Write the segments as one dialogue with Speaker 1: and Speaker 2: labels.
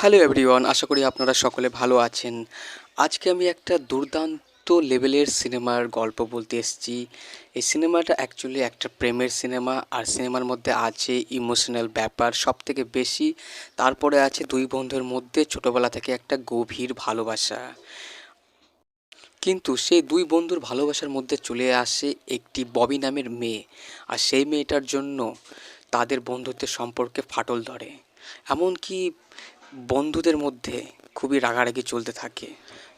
Speaker 1: Hello everyone আশা করি আপনারা সকলে ভালো আছেন। আজকে আমি একটা দুর্দান্ত লেভেলের সিনেমার গল্প বলতে এসেছি। এই সিনেমাটা অ্যাকচুয়ালি একটা প্রেমের সিনেমা, আর সিনেমার মধ্যে আছে ইমোশনাল ব্যাপার সব থেকে বেশি। তারপরে আছে দুই বন্ধুর মধ্যে ছোটোবেলা থেকে একটা গভীর ভালোবাসা। কিন্তু সেই দুই বন্ধুর ভালোবাসার মধ্যে চলে আসে একটি ববি নামের মেয়ে, আর সেই মেয়েটার জন্য তাদের বন্ধুত্বের সম্পর্কে ফাটল ধরে। এমনকি বন্ধুদের মধ্যে খুবই রাগারাগি চলতে থাকে।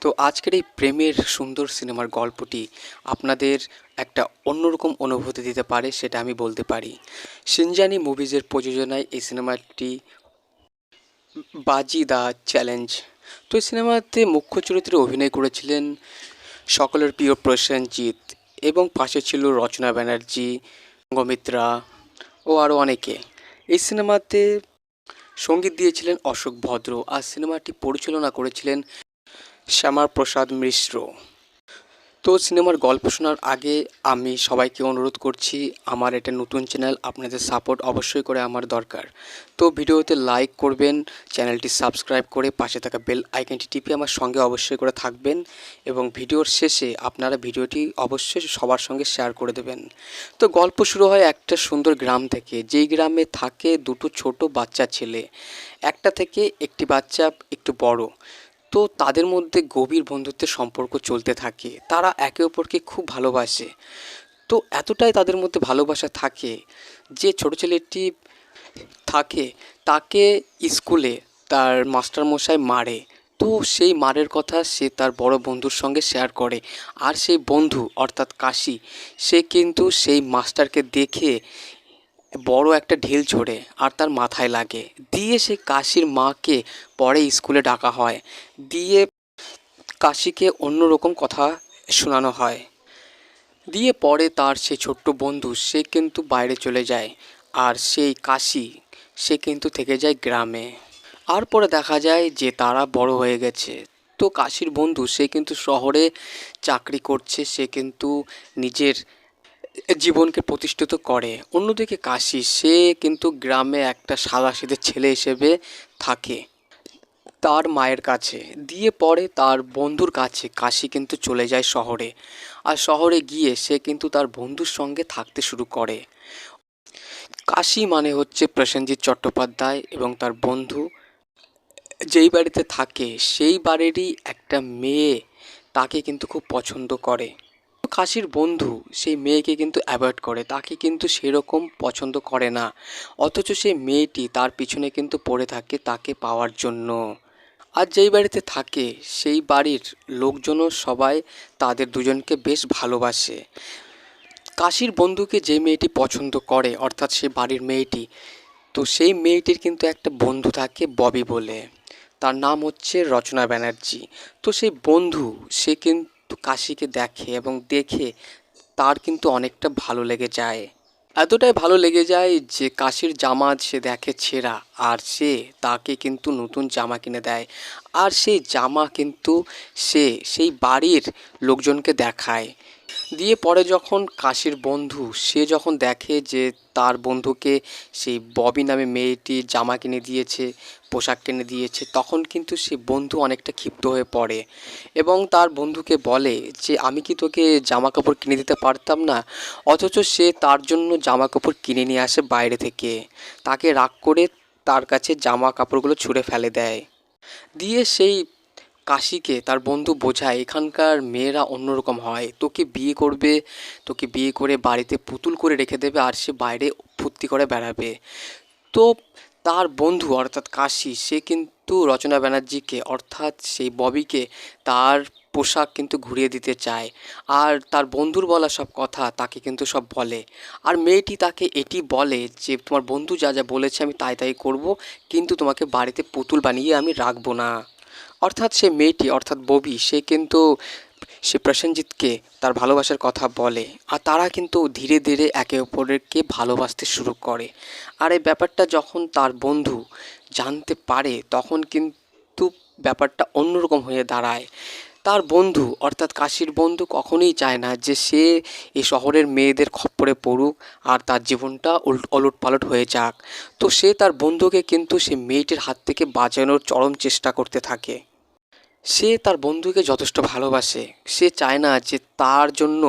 Speaker 1: তো আজকের এই প্রেমের সুন্দর সিনেমার গল্পটি আপনাদের একটা অন্যরকম অনুভূতি দিতে পারে সেটা আমি বলতে পারি। সিনজানি মুভিজের প্রযোজনায় এই সিনেমাটি বাজি দা চ্যালেঞ্জ। তো এই সিনেমাতে মুখ্য চরিত্রে অভিনয় করেছিলেন সকলের প্রিয় প্রসেনজিৎ এবং পাশে ছিল রচনা ব্যানার্জি গমিত্রা ও আরও অনেকে। এই সিনেমাতে সংগীত দিয়েছিলেন অশোক ভদ্র আর সিনেমাটি পরিচালনা করেছিলেন শ্যামার প্রসাদ মিশ্র। তো সিনেমার গল্প শোনার আগে আমি সবাইকে অনুরোধ করছি, আমার এটা নতুন চ্যানেল আপনাদের সাপোর্ট অবশ্যই করে আমার দরকার। তো ভিডিওতে লাইক করবেন, চ্যানেলটি সাবস্ক্রাইব করে পাশে থাকা বেল আইকনটি টিপে আমার সঙ্গে অবশ্যই করে থাকবেন এবং ভিডিওর শেষে আপনারা ভিডিওটি অবশ্যই সবার সঙ্গে শেয়ার করে দেবেন। তো গল্প শুরু হয় একটা সুন্দর গ্রাম থেকে। যেই গ্রামে থাকে দুটো ছোট বাচ্চা ছেলে। একটা থেকে একটি বাচ্চা একটু বড়। তো তাদের মধ্যে গভীর বন্ধুত্বের সম্পর্ক চলতে থাকে। তারা একে অপরকে খুব ভালোবাসে। তো এতটাই তাদের মধ্যে ভালোবাসা থাকে যে ছোট ছেলেটি থাকে, তাকে স্কুলে তার মাস্টারমশাই মারে। তো সেই মারের কথা সে তার বড় বন্ধুর সঙ্গে শেয়ার করে। আর সেই বন্ধু, অর্থাৎ কাশি, সে কিন্তু সেই মাস্টারকে দেখে বড় একটা ঢিল ছোড়ে আর তার মাথায় লাগে। দিয়ে সে কাশির মাকে পরে স্কুলে ডাকা হয়। দিয়ে কাশিকে অন্যরকম কথা শোনানো হয়। দিয়ে পরে তার সে ছোট্ট বন্ধু, সে কিন্তু বাইরে চলে যায়। আর সেই কাশি, সে কিন্তু থেকে যায় গ্রামে। আর পরে দেখা যায় যে তারা বড় হয়ে গেছে। তো কাশির বন্ধু, সে কিন্তু শহরে চাকরি করছে, সে কিন্তু নিজের জীবনকে প্রতিষ্ঠিত করে। অন্যদিকে কাশি, সে কিন্তু গ্রামে একটা সাদাসিধে ছেলে হিসেবে থাকে তার মায়ের কাছে। দিয়ে পরে তার বন্ধুর কাছে কাশি কিন্তু চলে যায় শহরে। আর শহরে গিয়ে সে কিন্তু তার বন্ধুর সঙ্গে থাকতে শুরু করে। কাশি মানে হচ্ছে প্রসেনজিৎ চট্টোপাধ্যায় এবং তার বন্ধু। যেই বাড়িতে থাকে, সেই বাড়িরই একটা মেয়ে তাকে কিন্তু খুব পছন্দ করে। কাশির বন্ধু, সেই মেয়েকে কিন্তু অ্যাভয়েড করে। তাকে কিন্তু সেরকম পছন্দ করে না। অথচ সেই মেয়েটি তার পিছনে কিন্তু পড়ে থাকে তাকে পাওয়ার জন্য। আর যেই বাড়িতে থাকে, সেই বাড়ির লোকজনও সবাই তাদের দুজনকে বেশ ভালোবাসে। কাশির বন্ধুকে যে মেয়েটি পছন্দ করে, অর্থাৎ সে বাড়ির মেয়েটি, তো সেই মেয়েটির কিন্তু একটা বন্ধু থাকে ববি বলে। তার নাম হচ্ছে রচনা ব্যানার্জি। তো সেই বন্ধু, সে কিন্তু কাশিকে দেখে এবং দেখে তার কিন্তু অনেকটা ভালো লেগে যায়। এতটাই ভালো লেগে যায় যে কাশির জামা সে দেখে ছেঁড়া আর সে তাকে কিন্তু নতুন জামা কিনে দেয়। আর সেই জামা কিন্তু সে, সেই বাড়ির লোকজনকে দেখায়। দিয়ে পরে যখন কাশির বন্ধু, সে যখন দেখে যে তার বন্ধুকে সেই ববি নামে মেয়েটি জামা কিনে দিয়েছে, পোশাক কিনে দিয়েছে, তখন কিন্তু সে বন্ধু অনেকটা ক্ষিপ্ত হয়ে পড়ে এবং তার বন্ধুকে বলে যে, আমি কি তোকে জামা কাপড় কিনে দিতে পারতাম না? অথচ সে তার জন্য জামা কাপড় কিনে নিয়ে আসে বাইরে থেকে। তাকে রাগ করে তার কাছে জামা কাপড়গুলো ছুঁড়ে ফেলে দেয়। দিয়ে সেই কাশিকে তার বন্ধু বোঝায়, এখানকার মেয়েরা অন্যরকম হয়। তোকে বিয়ে করবে, তোকে বিয়ে করে বাড়িতে পুতুল করে রেখে দেবে আর সে বাইরে ফুর্তি করে বেড়াবে। তো তার বন্ধু, অর্থাৎ কাশি, সে কিন্তু রচনা ব্যানার্জিকে, অর্থাৎ সেই ববিকে তার পোশাক কিন্তু ঘুরিয়ে দিতে চায়। আর তার বন্ধুর বলা সব কথা তাকে কিন্তু সব বলে। আর মেয়েটি তাকে এটি বলে যে, তোমার বন্ধু যা যা বলেছে আমি তাই তাই করব, কিন্তু তোমাকে বাড়িতে পুতুল বানিয়ে আমি রাখব না। অর্থাৎ সে মেয়েটি, অর্থাৎ ববি, সে কিন্তু, সে প্রসেনজিৎকে তার ভালোবাসার কথা বলে। আর তারা কিন্তু ধীরে ধীরে একে অপরেরকে ভালোবাসতে শুরু করে। আর এই ব্যাপারটা যখন তার বন্ধু জানতে পারে, তখন কিন্তু ব্যাপারটা অন্যরকম হয়ে দাঁড়ায়। তার বন্ধু, অর্থাৎ কাশির বন্ধু কখনোই চায় না যে সে এই শহরের মেয়েদের খপ্পরে পড়ুক আর তার জীবনটা ওলট পালট হয়ে যাক। তো সে তার বন্ধুকে কিন্তু সে মেয়েটির হাত থেকে বাঁচানোর চরম চেষ্টা করতে থাকে। সে তার বন্ধুকে যথেষ্ট ভালোবাসে। সে চায় না যে তার জন্য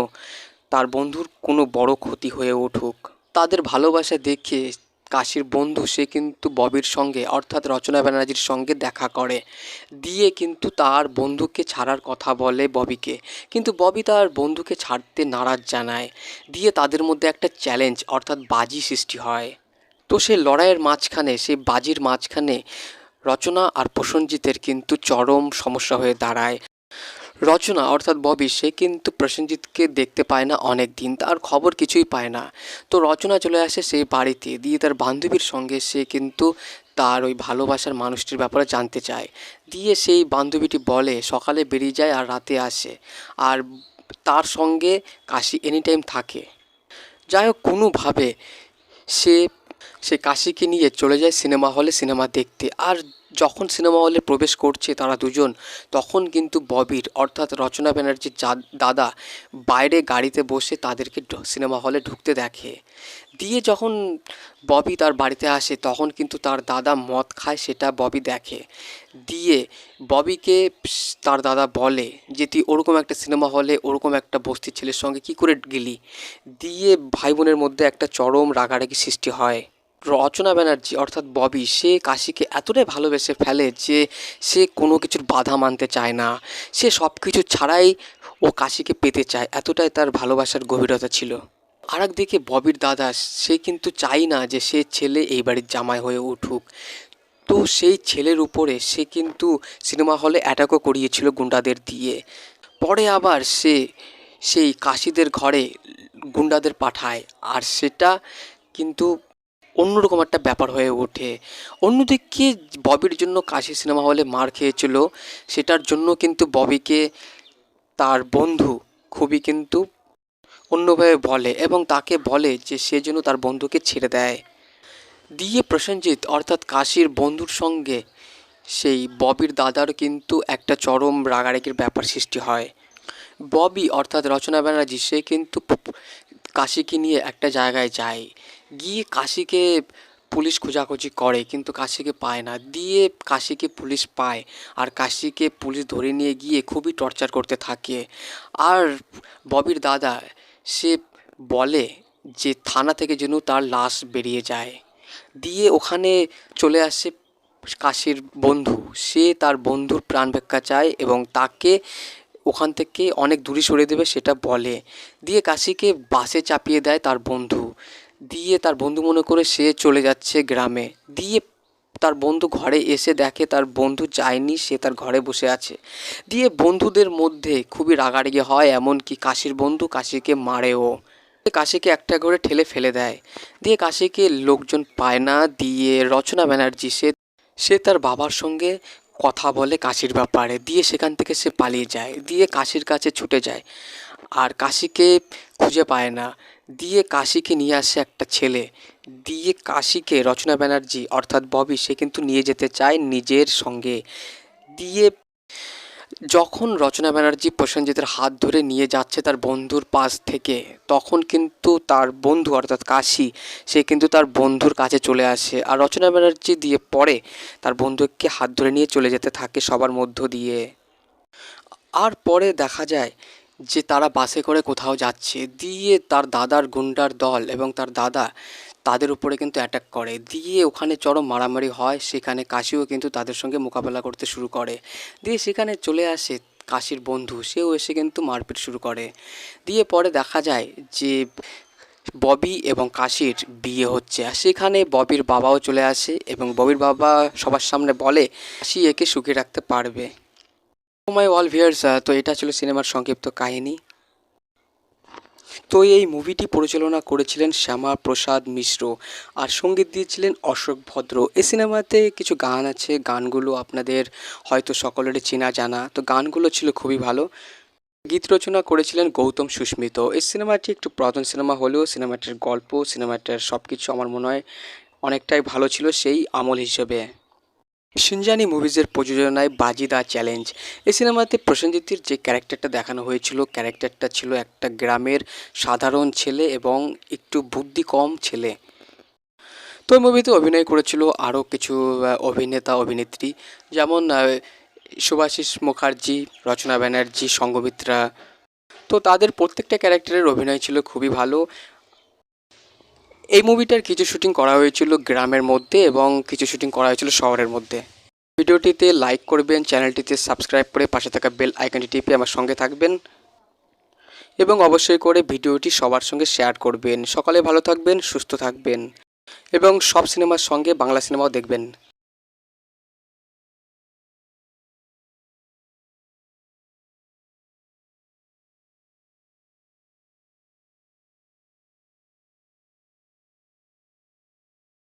Speaker 1: তার বন্ধুর কোনো বড় ক্ষতি হয়ে উঠুক। তাদের ভালোবাসা দেখে কাশির বন্ধু, সে কিন্তু ববির সঙ্গে, অর্থাৎ রচনা ব্যানার্জির সঙ্গে দেখা করে। দিয়ে কিন্তু তার বন্ধুকে ছাড়ার কথা বলে ববিকে। কিন্তু ববি তার বন্ধুকে ছাড়তে নারাজ জানায়। দিয়ে তাদের মধ্যে একটা চ্যালেঞ্জ অর্থাৎ বাজি সৃষ্টি হয়। তো সে লড়াইয়ের মাঝখানে সেই বাজির মাঝখানে রচনা আর প্রসেনজিতের কিন্তু চরম সমস্যা হয়ে দাঁড়ায়। রচনা অর্থাৎ ববি, সে কিন্তু প্রসেনজিৎকে দেখতে পায় না অনেক দিন তার খবর কিছুই পায় না। তো রচনা চলে আসে সেই বাড়িতে, দিয়ে তার বান্ধবীর সঙ্গে সে কিন্তু তার ওই ভালোবাসার মানুষটির ব্যাপারে জানতে চায়। দিয়ে সেই বান্ধবীটি বলে, সকালে বেরিয়ে যায় আর রাতে আসে। আর তার সঙ্গে কাশি এনি টাইম থাকে। যাই হোক, কোনোভাবে সে সে কাশিকে নিয়ে চলে যায় সিনেমা হলে সিনেমা দেখতে। আর যখন সিনেমা হলে প্রবেশ করছে তারা দুজন, তখন কিন্তু ববির অর্থাৎ রচনা ব্যানার্জির দাদা বাইরে গাড়িতে বসে তাদেরকে সিনেমা হলে ঢুকতে দেখে। দিয়ে যখন ববি তার বাড়িতে আসে, তখন কিন্তু তার দাদা মদ খায়, সেটা ববি দেখে। দিয়ে ববিকে তার দাদা বলে যে, তুই ওরকম একটা সিনেমা হলে ওরকম একটা বস্তির ছেলের সঙ্গে কী করে গেলি? দিয়ে ভাই বোনের মধ্যে একটা চরম রাগারাগি সৃষ্টি হয়। রচনা ব্যানার্জি অর্থাৎ ববি, সে কাশিকে এতটাই ভালোবেসে ফেলে যে সে কোনো কিছুর বাধা মানতে চায় না। সে সব কিছু ছাড়াই ও কাশিকে পেতে চায়। এতটাই তার ভালোবাসার গভীরতা ছিল। আর একদিকে ববির দাদা, সে কিন্তু চাই না যে সে ছেলে এই বাড়ির জামাই হয়ে উঠুক। তো সেই ছেলের উপরে সে কিন্তু সিনেমা হলে অ্যাটাকও করিয়েছিল গুন্ডাদের দিয়ে। পরে আবার সে সেই কাশিদের ঘরে গুন্ডাদের পাঠায়। আর সেটা কিন্তু অন্যরকম একটা ব্যাপার হয়ে ওঠে। অন্যদিকে ববির জন্য কাশি সিনেমা হলে মার খেয়েছিল, সেটার জন্য কিন্তু ববিকে তার বন্ধু খুবই কিন্তু অন্যভাবে বলে এবং তাকে বলে যে সে যেন তার বন্ধুকে ছেড়ে দেয়। দিয়ে প্রসেনজিৎ অর্থাৎ কাশির বন্ধুর সঙ্গে সেই ববির দাদার কিন্তু একটা চরম রাগারাগির ব্যাপার সৃষ্টি হয়। ববি অর্থাৎ রচনা ব্যানার্জি, সে কিন্তু কাশিকে নিয়ে একটা জায়গায় যায়। গিয়ে কাশিকে পুলিশ খোঁজাখুঁজি করে, কিন্তু কাশিকে পায় না। দিয়ে কাশিকে পুলিশ পায় আর কাশিকে পুলিশ ধরে নিয়ে গিয়ে খুবই টর্চার করতে থাকে। আর ববির দাদা, সে বলে যে থানা থেকে যেন তার লাশ বেরিয়ে যায়। দিয়ে ওখানে চলে আসে কাশির বন্ধু। সে তার বন্ধুর প্রাণ ভিক্ষা চায় এবং তাকে ওখান থেকে অনেক দূরে সরে দেবে সেটা বলে। দিয়ে কাশিকে বাসে চাপিয়ে দেয় তার বন্ধু। দিয়ে তার বন্ধু মনে করে সে চলে যাচ্ছে গ্রামে। দিয়ে তার বন্ধু ঘরে এসে দেখে তার বন্ধু যায়নি, সে তার ঘরে বসে আছে। দিয়ে বন্ধুদের মধ্যে খুবই রাগারাগি হয়, এমনকি কাশির বন্ধু কাশিকে মারেও। কাশিকে একটা করে ঠেলে ফেলে দেয়। দিয়ে কাশিকে লোকজন পায় না, দিয়ে রচনা ব্যানার্জি সে সে তার বাবার সঙ্গে কথা বলে কাশির ব্যাপারে। দিয়ে সেখান থেকে সে পালিয়ে যায়। দিয়ে কাশির কাছে ছুটে যায়। আর কাশিকে খুঁজে পায় না। দিয়ে কাশিকে নিয়ে আসে একটা ছেলে। দিয়ে কাশিকে রচনা ব্যানার্জি অর্থাৎ ববি, সে কিন্তু নিয়ে যেতে চায় নিজের সঙ্গে। দিয়ে যখন রচনা ব্যানার্জি প্রসেনজিতের হাত ধরে নিয়ে যাচ্ছে তার বন্ধুর পাশ থেকে, তখন কিন্তু তার বন্ধু অর্থাৎ কাশি, সে কিন্তু তার বন্ধুর কাছে চলে আসে। আর রচনা ব্যানার্জি দিয়ে পরে তার বন্ধুকে হাত ধরে নিয়ে চলে যেতে থাকে সবার মধ্য দিয়ে। আর পরে দেখা যায় যে তারা বাসে করে কোথাও যাচ্ছে, দিয়ে তার দাদার গুন্ডার দল এবং তার দাদা তাদের উপরে কিন্তু অ্যাটাক করে। দিয়ে ওখানে চরম মারামারি হয়, সেখানে কাশিও কিন্তু তাদের সঙ্গে মোকাবেলা করতে শুরু করে। দিয়ে সেখানে চলে আসে কাশির বন্ধু, সেও এসে কিন্তু মারপিট শুরু করে। দিয়ে পরে দেখা যায় যে ববি এবং কাশির বিয়ে হচ্ছে। আর সেখানে ববির বাবাও চলে আসে এবং ববির বাবা সবার সামনে বলে, কাশি একে সুখে রাখতে পারবে। মাই অল ভিয়ার্স তো এটা ছিল সিনেমার সংক্ষিপ্ত কাহিনী। তো এই মুভিটি পরিচালনা করেছিলেন শ্যামা প্রসাদ মিশ্র আর সংগীত দিয়েছিলেন অশোক ভদ্র। এই সিনেমাতে কিছু গান আছে, গানগুলো আপনাদের হয়তো সকলেরই চেনা জানা। তো গানগুলো ছিল খুবই ভালো। গীত রচনা করেছিলেন গৌতম সুস্মিত। এই সিনেমাটি একটু পুরাতন সিনেমা হলেও সিনেমাটির গল্প, সিনেমাটার সব কিছু আমার মনে হয় অনেকটাই ভালো ছিল সেই আমল হিসেবে। সিনজানি মুভিজের প্রযোজনায় বাজিদা চ্যালেঞ্জ। এই সিনেমাতে প্রসেনজিতের যে ক্যারেক্টারটা দেখানো হয়েছিল, ক্যারেক্টারটা ছিল একটা গ্রামের সাধারণ ছেলে এবং একটু বুদ্ধি কম ছেলে। তো মুভিতে অভিনয় করেছিল আরও কিছু অভিনেতা, অভিনেত্রী। যেমন শুভাশিস মুখার্জি, রচনা ব্যানার্জি, সঙ্গমিত্রা। তো তাদের প্রত্যেকটা ক্যারেক্টারের অভিনয় ছিল খুবই ভালো। এই মুভিটার কিছু শুটিং করা হয়েছিল গ্রামের মধ্যে এবং কিছু শুটিং করা হয়েছিল শহরের মধ্যে। ভিডিওটিতে লাইক করবেন, চ্যানেলটিতে সাবস্ক্রাইব করে পাশে থাকা বেল আইকনটি টিপে আমার সঙ্গে থাকবেন এবং অবশ্যই করে ভিডিওটি সবার সঙ্গে শেয়ার করবেন। সকালে ভালো থাকবেন, সুস্থ থাকবেন এবং সব সিনেমার সঙ্গে বাংলা সিনেমাও দেখবেন।